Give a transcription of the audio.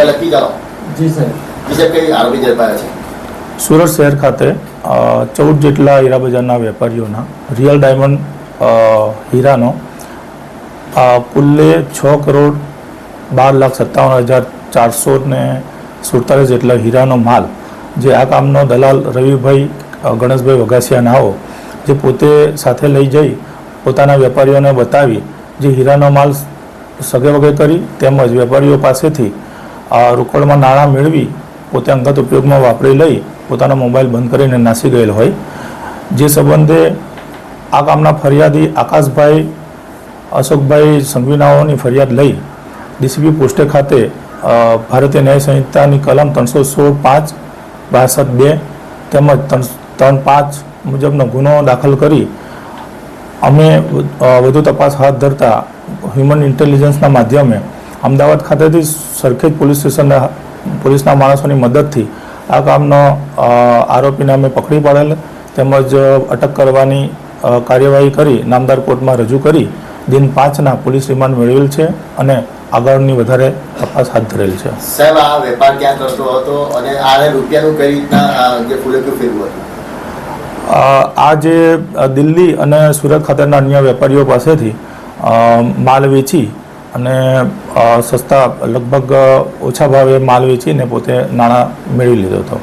પહેલા કી કરો જી સાહેબ જી સાહેબ કઈ આરોપી ઝડપાયા છે? સુરત શહેર ખાતે ચૌદ જેટલા હીરા બજારના વેપારીઓના રિયલ ડાયમંડ હીરાનો કુલ્લે છ કરોડ બાર લાખ સત્તાવન હજાર ચારસો ને સુડતાલીસ જેટલા હીરાનો માલ જે આ કામનો દલાલ રવિભાઈ ગણેશભાઈ વઘાસિયા નાઓ જે પોતે સાથે લઈ જઈ પોતાના વેપારીઓને બતાવી જે હીરાનો માલ સગે વગે કરી તેમજ વેપારીઓ પાસેથી રોકડમાં નાણાં મેળવી પોતે અંગત ઉપયોગમાં વાપરી લઈ પોતાનો મોબાઈલ બંધ કરીને નાસી ગયેલ હોય. જે સંબંધે આ કામના ફરિયાદી આકાશભાઈ, અશોકભાઈ સંઘવીનાઓની ફરિયાદ લઈ ડીસીપી પોસ્ટે ખાતે ભારતીય ન્યાય સંહિતાની કલમ ત્રણસો સોળ પાંચ બાસઠ બે તેમજ ત્રણ પાંચ મુજબનો ગુનો દાખલ કરી અમે વધુ તપાસ હાથ ધરતા હ્યુમન ઇન્ટેલિજન્સના માધ્યમે અમદાવાદ ખાતેથી સરખેજ પોલીસ સ્ટેશનના પોલીસના માણસોની મદદથી આ કામનો આરોપીને અમે પકડી પાડેલ તેમજ અટક કરવાની કાર્યવાહી કરી નામદાર કોર્ટમાં રજૂ કરી દિન પાંચના પોલીસ રિમાન્ડ મેળવેલ છે અને આગળની વધારે તપાસ હાથ ધરેલ છે. સાહેબ આ વેપાર ક્યાં કરતો હતો અને આને રૂપિયાનું કઈ રીતના આ જે ફૂલેકું ફેરવું હતું? આ જે દિલ્હી અને સુરત ખાતેના અન્ય વેપારીઓ પાસેથી માલ વેચી અને સસ્તા લગભગ ઓછા ભાવે માલ વેચીને પોતે નાણાં મેળવી લીધો હતો.